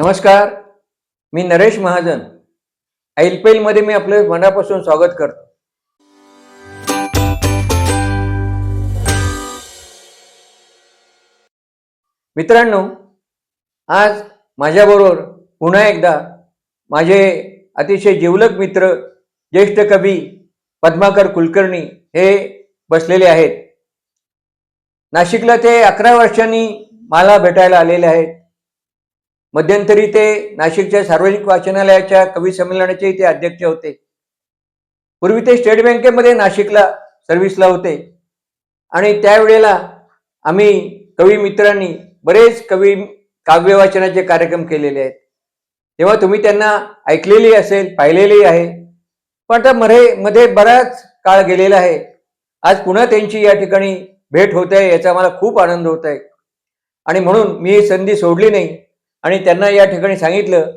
नमस्कार. मी नरेश महाजन. मध्ये मी आपलं मनापासून स्वागत करतो. मित्रांनो आज माझ्याबरोबर पुन्हा एकदा माझे अतिशय जिवलक मित्र ज्येष्ठ कवी पद्माकर कुलकर्णी हे बसलेले आहेत. नाशिकला ते अकरा वर्षांनी मला भेटायला आलेले आहेत. मध्यंतरी ते नाशिकच्या सार्वजनिक वाचनालयाच्या कवी संमेलनाचे ते अध्यक्ष होते. पूर्वी ते स्टेट बँकेमध्ये नाशिकला सर्व्हिसला होते. आणि त्यावेळेला आम्ही कवी मित्रांनी बरेच कवी काव्य वाचनाचे कार्यक्रम केलेले आहेत. तेव्हा तुम्ही त्यांना ऐकलेली असेल पाहिलेली आहे. पण आता मरे मध्ये बराच काळ गेलेला आहे. आज पुन्हा त्यांची या ठिकाणी भेट होत आहे याचा मला खूप आनंद होत आहे. आणि म्हणून मी ही संधी सोडली नाही. आणि त्यांना या ठिकाणी सांगितलं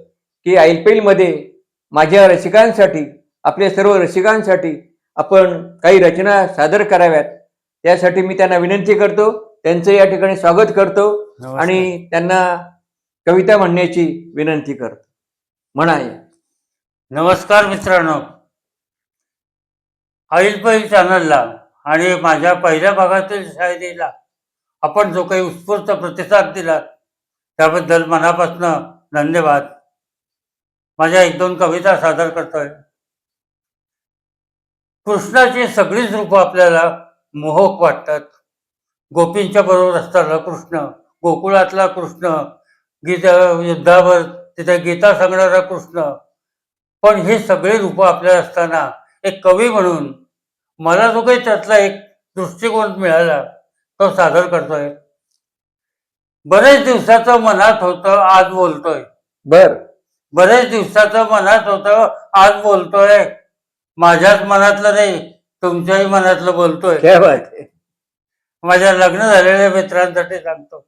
की आय पी एलमध्ये माझ्या रसिकांसाठी आपल्या सर्व रसिकांसाठी आपण काही रचना सादर कराव्यात. त्यासाठी मी त्यांना विनंती करतो. त्यांचं या ठिकाणी स्वागत करतो आणि त्यांना कविता म्हणण्याची विनंती करतो. म्हणा नमस्कार मित्रांनो. आईल पैल चॅनलला आणि माझ्या पहिल्या भागातील शायरीला आपण जो काही उत्स्फूर्त प्रतिसाद दिला त्याबद्दल मनापासून धन्यवाद. माझ्या एक दोन कविता सादर करतोय. कृष्णाची सगळीच रूपं आपल्याला मोहक वाटतात. गोपींच्या बरोबर असताना कृष्ण गोकुळातला कृष्ण गीता युद्धावर तिथे गीता सांगणारा कृष्ण. पण ही सगळी रूपं आपल्याला असताना एक कवी म्हणून मला जो काही त्यातला एक दृष्टिकोन मिळाला तो सादर करतोय. बरेच दिवसाचं मनात होतं आज बोलतोय. बर. बरेच दिवसाचं मनात होतं आज बोलतोय. माझ्याच मनातलं नाही तुमच्याही मनातलं बोलतोय. क्या बात आहे. माझ्या लग्न झालेल्या मित्रांसाठी सांगतो.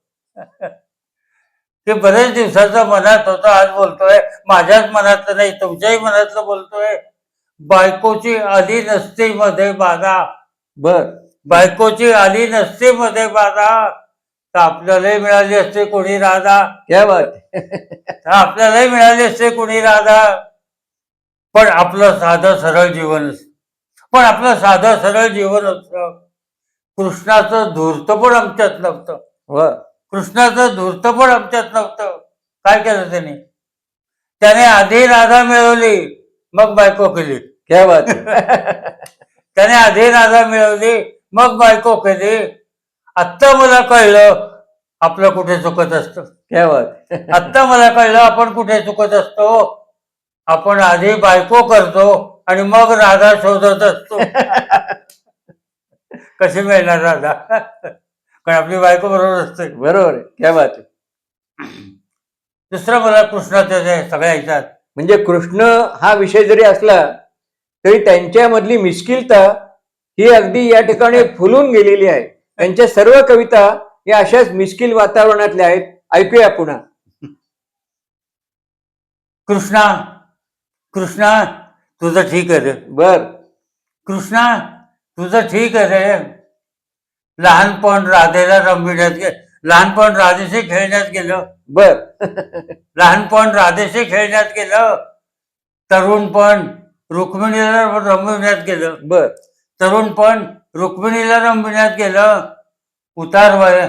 की बरेच दिवसाचं मनात होतं आज बोलतोय. माझ्याच मनातलं नाही तुमच्याही मनातलं बोलतोय. बायकोची आली नसती मध्ये बाधा. बर. बायकोची आली नसती मध्ये बाधा. तर आपल्यालाही मिळाली असते कोणी राधा. क्या बात. तर आपल्यालाही मिळाली असते कोणी राधा. पण आपलं साधं सरळ जीवन. पण आपलं साधं सरळ जीवन असतं. कृष्णाचं धूर्त पण आमच्यात नव्हतं. वा. कृष्णाचं धूर्त पण आमच्यात नव्हतं. काय केलं त्याने? त्याने आधी राधा मिळवली मग बायको केली. क्या बात. त्याने आधी राधा मिळवली मग बायको केली. आत्ता मला कळलं आपलं कुठे चुकत असतं. आहे. आत्ता मला कळलं आपण कुठे चुकत असतो. आपण आधी बायको करतो आणि मग राधा शोधत असतो. कशी मिळणार राधा? कारण आपली बायको बरोबर असते. बरोबर आहे. क्या बात. दुसरं मला कृष्णाचं सगळ्या ह्याच्यात म्हणजे कृष्ण हा विषय जरी असला तरी त्यांच्यामधली मिश्किलता ही अगदी या ठिकाणी फुलून गेलेली आहे. त्यांच्या सर्व कविता या अशाच मिश्किल वातावरणातल्या आहेत. ऐकूया पुन्हा. कृष्णा कृष्णा तुझं ठीक आहे रे. बर. कृष्णा तुझं ठीक आहे रे. लहानपण राधेला रमविण्यात गे लहानपण राधेशी खेळण्यात गेलं. बर. लहानपण राधेशी खेळण्यात गेलं. तरुणपण रुक्मिणीला रमविण्यात गेलं. बर. तरुणपण रुक्मिणीला रमविण्यात गेलं. उतार वय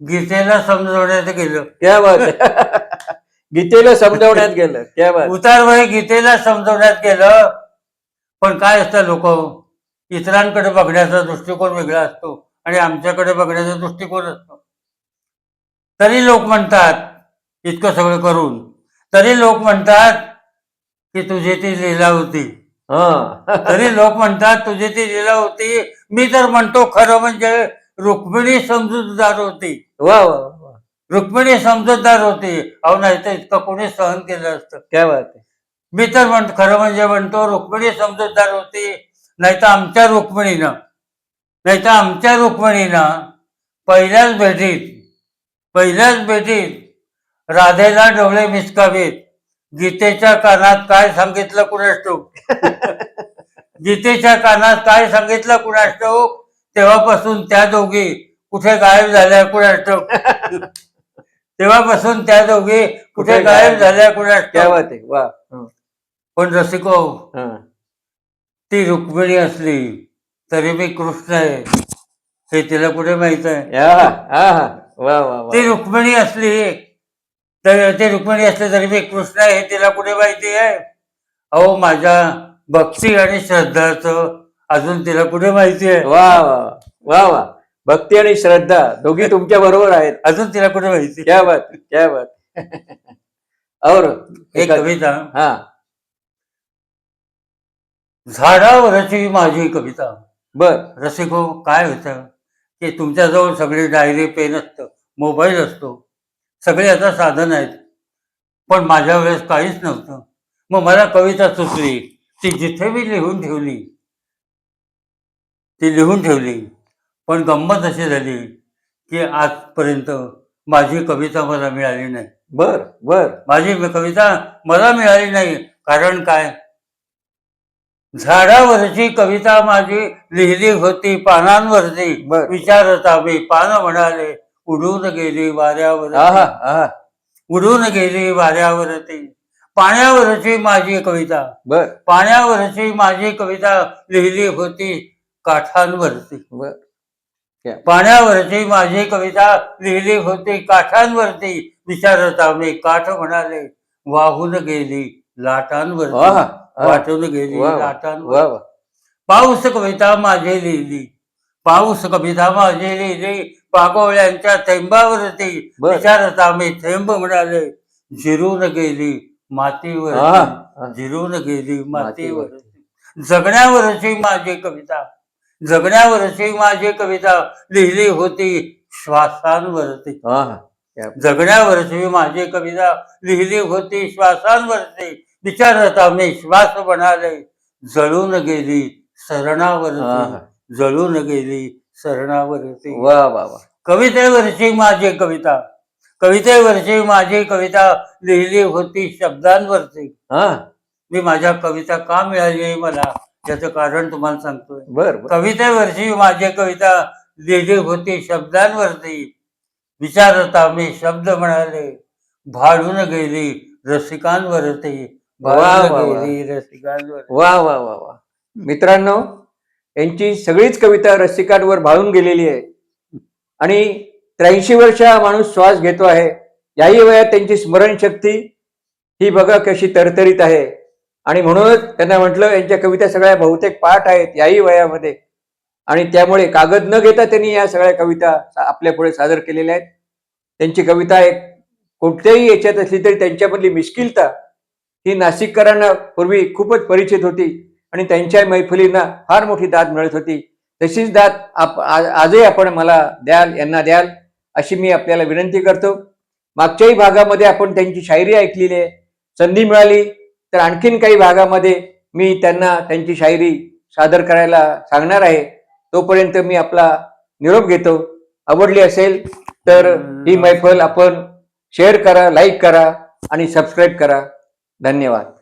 गीतेला समजवण्यात गेलं. क्या बात. गीतेला समजावण्यात गेलं. क्या बात उतार वय गीतेला समजवण्यात गेलं. पण काय असतं लोक? इतरांकडे बघण्याचा दृष्टिकोन वेगळा असतो आणि आमच्याकडे बघण्याचा दृष्टिकोन असतो. तरी लोक म्हणतात इतकं सगळं करून तरी लोक म्हणतात की तुझी ती लीला होती. तरी लोक म्हणतात तुझी ती लीला होती. मी तर म्हणतो खरं म्हणजे रुक्मिणी समजूतदार होती. वा वा वा. रुक्मिणी समजूतदार होती. अहो नाही तर इतकं कोणी सहन केलं असतं. क्या बात आहे. मी तर म्हणतो खरं म्हणजे म्हणतो रुक्मिणी समजूतदार होती. नाही तर आमच्या रुक्मिणीनं नाही तर आमच्या रुक्मिणीनं पहिल्याच भेटीत पहिल्याच भेटीत राधेला डोळे मिसकावीत. गीतेच्या कानात काय सांगितलं कुणास ठाऊक गीतेच्या कानात काय सांगितलं कुणास ठाऊक तेव्हापासून त्या दोघी कुठे गायब झाल्या कुणास ठाऊक तेव्हापासून त्या दोघी कुठे गायब झाल्या बात आहे वा पण रसिको. ती रुक्मिणी असली तरी मी कृष्ण आहे. हे तिला कुठे माहीत आहे? ती रुक्मिणी असली तर ती रुक्मिणी असली तरी मी कृष्ण आहे हे तिला कुठे माहिती आहे? अहो माझ्या भक्ती आणि श्रद्धाचं अजून तिला कुठे माहिती आहे? वा वा वा वा. भक्ती आणि श्रद्धा दोघी तुमच्या बरोबर आहेत. अजून तिला कुठे माहिती? क्या बात क्या बात. और एका- कविता. हा. झाडावरची माझी कविता. बर. रसिको काय होतं? की तुमच्याजवळ सगळी डायरी पेन असतं मोबाईल असतो. सगळे आता साधन आहेत. पण माझ्या वेळेस काहीच नव्हतं. मग मला कविता सुचली. ती जिथे मी लिहून ठेवली ती लिहून ठेवली. पण गंमत अशी झाली की आजपर्यंत माझी कविता मला मिळाली नाही. बर बर. माझी कविता मला मिळाली नाही. कारण काय? झाडावरची कविता माझी लिहिली होती पानांवरती. विचारता मी पान म्हणाले उडून गेली वाऱ्यावर. आहा आहा. उडून गेली वाऱ्यावरती. पाण्यावरची माझी कविता. बर. पाण्यावरची माझी कविता लिहिली होती काठांवरती. बर. पाण्यावरची माझी कविता लिहिली होती काठांवरती. विचारता मी काठ म्हणाले वाहून गेली आहा लाटांवरती. आहा. वाटून गेली वा वा. लाटांवर वा वा. पाऊस कविता माझी लिहिली. पाऊस कविता माझी लिहिली. पागोळ्यांच्या थेंबावरती बर. विचारता मी थेंब म्हणाले जिरून गेली मातीवर आहा. जिरून गेली मातीवर जगण्यावरची माझी कविता जगण्यावरची माझी कविता लिहिली होती श्वासांवरती जगण्यावरची माझी कविता लिहिली होती श्वासांवरती विचारता मी श्वास म्हणाले जळून गेली आहा. सरणावरती जळून गेली सरणावरती वा वा वा. कवितेवरची माझी कविता. कवितेवरची माझी कविता लिहिली होती शब्दांवरती. हा. मी माझ्या कविता का मिळाली मला? याचं कारण तुम्हाला सांगतोय. बर बर. कवितेवरची माझी कविता लिहिली होती शब्दांवरती. विचारता मी शब्द म्हणाले. भाडून गेली रसिकांवरती. वा, भाडून वा, वा. गेली रसिकांवर वा वा वा वा. मित्रांनो यांची सगळीच कविता रसिकांवर भाळून गेलेली आहे. आणि त्र्याऐंशी वर्ष हा माणूस श्वास घेतो आहे. याही वयात त्यांची स्मरणशक्ती ही बघा कशी तरतरीत आहे. आणि म्हणूनच त्यांना म्हटलं यांच्या कविता सगळ्या बहुतेक पाठ आहेत याही वयामध्ये. आणि त्यामुळे कागद न घेता त्यांनी या सगळ्या कविता आपल्या पुढे सादर केलेल्या आहेत. त्यांची कविता एक कोणत्याही याच्यात असली तरी त्यांच्यामधली मिश्किलता ही नाशिककरांना पूर्वी खूपच परिचित होती. आणि त्यांच्या मैफिलींना फार मोठी दाद मिळत होती. तशीच दाद आप आजही आपण मला द्याल यांना द्याल अशी मी आपल्याला विनंती करतो. मागच्याही भागामध्ये आपण त्यांची शायरी ऐकलेली आहे संधी मिळाली तर आणखीन काही भागामध्ये मी त्यांना त्यांची शायरी सादर करायला सांगणार आहे. तोपर्यंत मी आपला निरोप घेतो. आवडली असेल तर ही मैफल आपण शेअर करा लाईक करा आणि सबस्क्राईब करा. धन्यवाद.